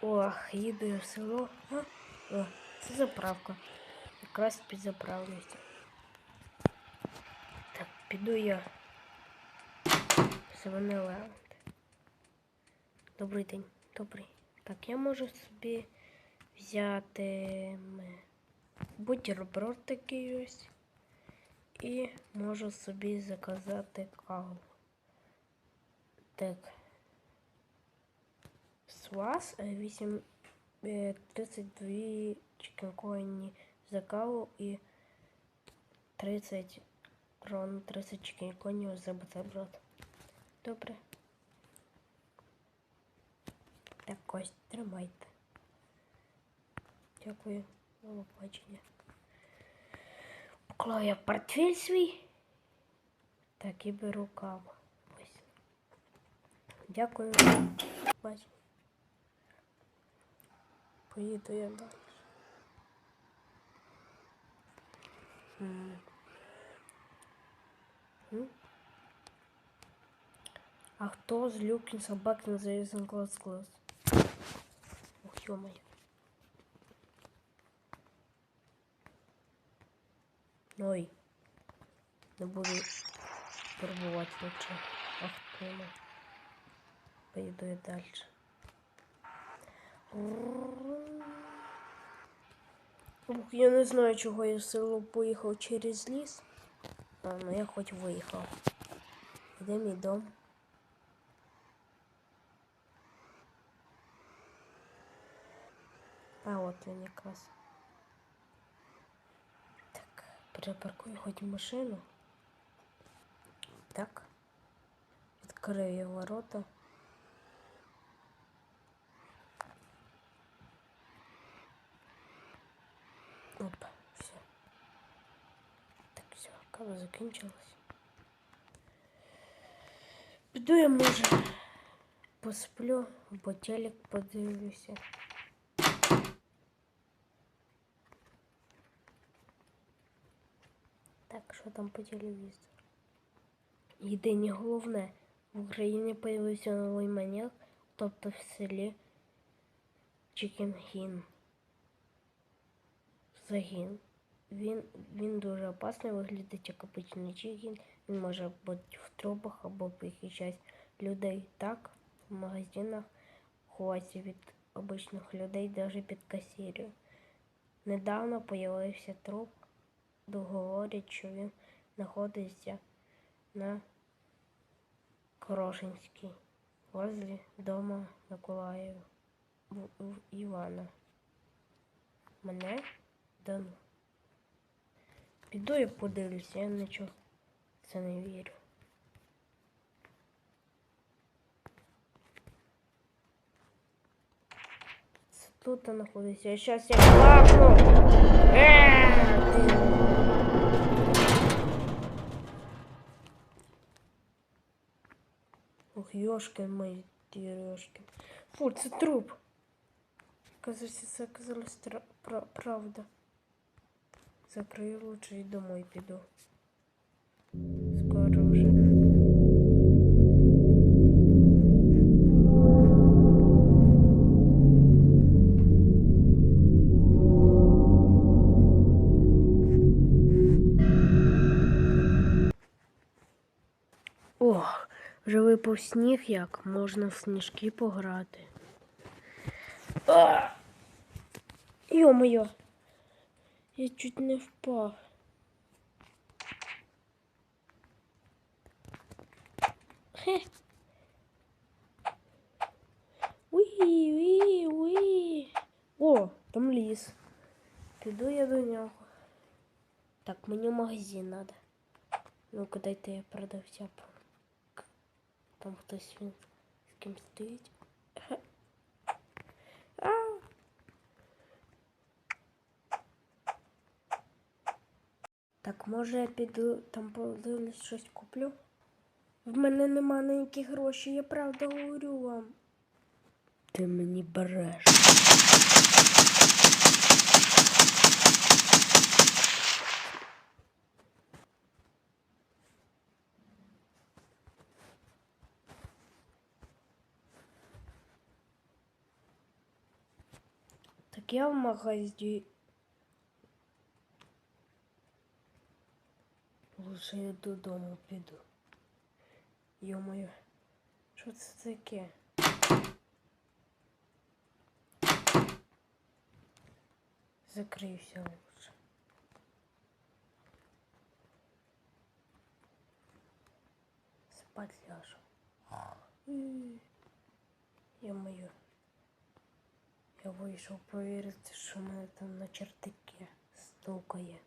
Ох, їду в село. А? О, це заправка. Якраз підзаправлюся. Так, піду я. Севенеленд. Добрий день. Добрий. Так, я можу собі взяти бутерброд такий ось. І можу собі заказати каву. Так. З вас е, 8 е, 32 чекінкоїні за каву і 30 крон 30 чекінкоїнів за бутерброд. Добре. Так, ось, тримайте. Дякую. До побачення. Поклав я портфель свій. Так, і беру каву. Ось. Дякую. Бачу. Поїду я далі. А хто з Люкін собак на завісен клас клас? Ох, ё-моё. Ой. Не буду пробувати лучше. Ах. Поїду я далі. Я не знаю, чого я в село поїхав через ліс. А, ну я хоч виїхав. Де мій дом? А от він якраз. Так, перепаркую хоч машину. Так. Відкрию ворота. Кава закінчилась. Піду я може посплю, бо телек подивлюся. Так, що там по телевізору? Єдине головне, в Україні появився новий маніяк, тобто в селі Чікінгін. Загін. Він, він дуже опасний, виглядить як обичний чигін. Він може бути в трубах або похищати людей. Так, в магазинах ховається від обичних людей, навіть під касір'ю. Недавно появився труп, говорять, що він знаходиться на Корошинській, возле дома Миколаєва Івана. Мене да ну. Піду і подивлюся, я нічого в це не вірю. Це тут знаходиться. Я щас я клакну. Е, ти. Ох, ёшкин мой, ёшкин. Фу, це труп. Кажется, це оказалось тра- пра- правда. Закрию лучше і домой піду. Скоро вже. Ох, вже випав сніг як, можна в сніжки пограти. Йо-моє, я чуть не впав. Хе. Уї, уї, уї. О, там ліс. Піду я до нього. Так, мені в магазин надо. Ну-ка, дайте я продавця. по- Там хтось він з ким стоїть. Може я піду там подивлюсь, щось куплю? В мене нема ніяких грошей, я правда говорю вам. Ти мені береш. Так, я в магазі. Лучше я додому піду. Йо-моє, що це таке? Закрився лучше. Спать ляжу. М. Йо-моє. Я вийшов провірити, що в мене там на чертике стукає. Ще фонарик.